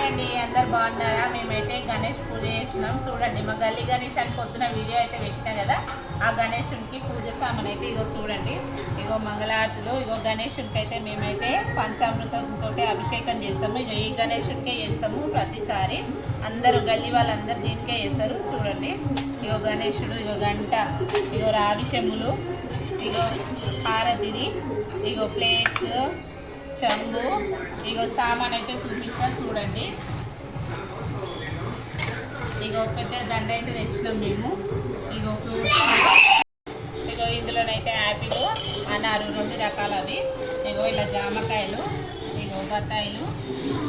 Hi అండి అందరు బాగున్నారా? మేమైతే గణేష్ పూజ చేసినాం చూడండి మా గల్లీ గణేష్ అని పొద్దున వీడియో అయితే పెట్టినా కదా ఆ గణేషునికి పూజ సామాన్ అయితే ఇగో చూడండి. ఇగో మంగళారతులు ఇగో గణేషునికి అయితే మేమైతే పంచామృతంతో అభిషేకం చేస్తాము. ఇగో ఈ గణేషునికే చేస్తాము ప్రతిసారి. అందరూ గల్లీ వాళ్ళందరూ దీనికే చేస్తారు. చూడండి ఇగో గణేషుడు ఇగో గంట ఇగో రావి చెమ్ములు ఇగో పారతిది ఇగో ప్లేట్స్ చెంబు ఇగో సామాన్ అయితే చూపిస్తా చూడండి. ఇగో పెద్ద దండ అయితే తెచ్చినాం మేము. ఇగో ఫ్రూట్స్. ఇగో ఇందులోనైతే యాపిల్ అన్నారు రెండు రకాలవి. ఇగో ఇలా జామకాయలు ఇగో బత్తాయిలు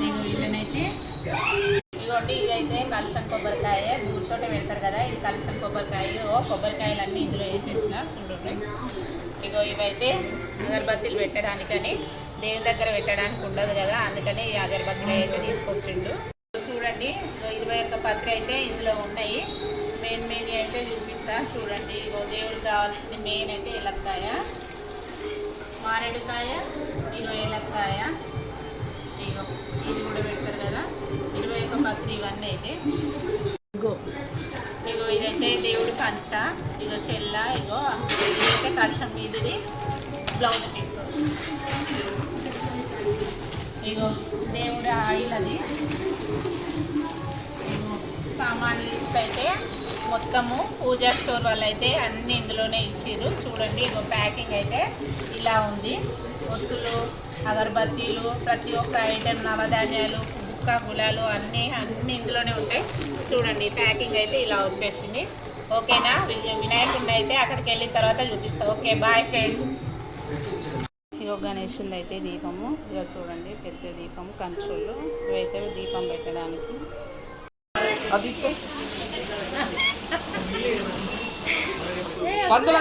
ఇగో ఇదనైతే ఇగోండి ఇదైతే కలసం కొబ్బరికాయ. దూరుతో పెడతారు కదా ఇది కలసం కొబ్బరికాయ. కొబ్బరికాయలు అన్నీ ఇందులో వేసేసిన చూడండి. ఇగో ఇవైతే అగరబత్తీలు పెట్టడానికని. దేవుని దగ్గర పెట్టడానికి ఉండదు కదా అందుకని ఈ అగరబత్తులు అయితే తీసుకొచ్చిండు. చూడండి ఇరవై ఒక్క పత్రి అయితే ఇందులో ఉన్నాయి. మెయిన్ మెయిన్ అయితే చూపిస్తా చూడండి. ఇగో దేవుడికి కావాల్సింది మెయిన్ అయితే ఎలక్కాయ మారేడుకాయ ఇగో ఎలక్కాయ ఇగో ఇది కూడా పెడతారు కదా. ఇరవై ఒక్క పత్రి ఇవన్నీ అయితే. ఇగో ఇదైతే దేవుడి పంచ ఇగో చెల్ల ఇగో ఇదైతే కలశం మీదది. Blouse piece. ఇగో దేవుడి ఆయిల్ అది సామాన్లు లిస్ట్ అయితే మొత్తము పూజా స్టోర్ వాళ్ళు అయితే అన్ని ఇందులోనే ఇచ్చారు చూడండి ఇగో ప్యాకింగ్ అయితే ఇలా ఉంది. ఒత్తులు అగరబత్తీలు ప్రతి ఒక్క ఐటెం నవధాన్యాలు బుక్క గులాలు అన్నీ అన్ని ఇందులోనే ఉంటాయి. చూడండి ప్యాకింగ్ అయితే ఇలా వచ్చేసింది. ఓకేనా? విజయ వినాయకుడిని అయితే అక్కడికి వెళ్ళిన తర్వాత చూపిస్తాం. Okay bye friends. ఇగో గణేషుంది అయితే దీపము. ఇలా చూడండి పెద్ద దీపం కంచుళ్ళు. ఇవైతే దీపం పెట్టడానికి.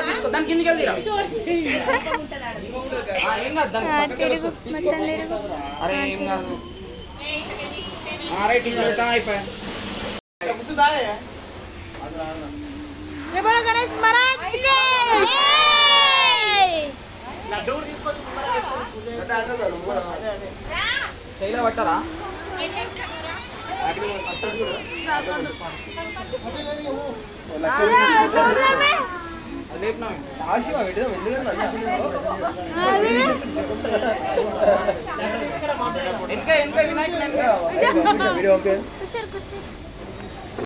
తీసుకో దాని కిందికి వెళ్ళిరా. అరే ఏం కాదు. గణేష్ మహారాజ్ చైలా పట్టారా? ఆశీవా పెట్టాం ఎందుకంటే ఇంకా ఇంకా వినాయకుడు వీడియో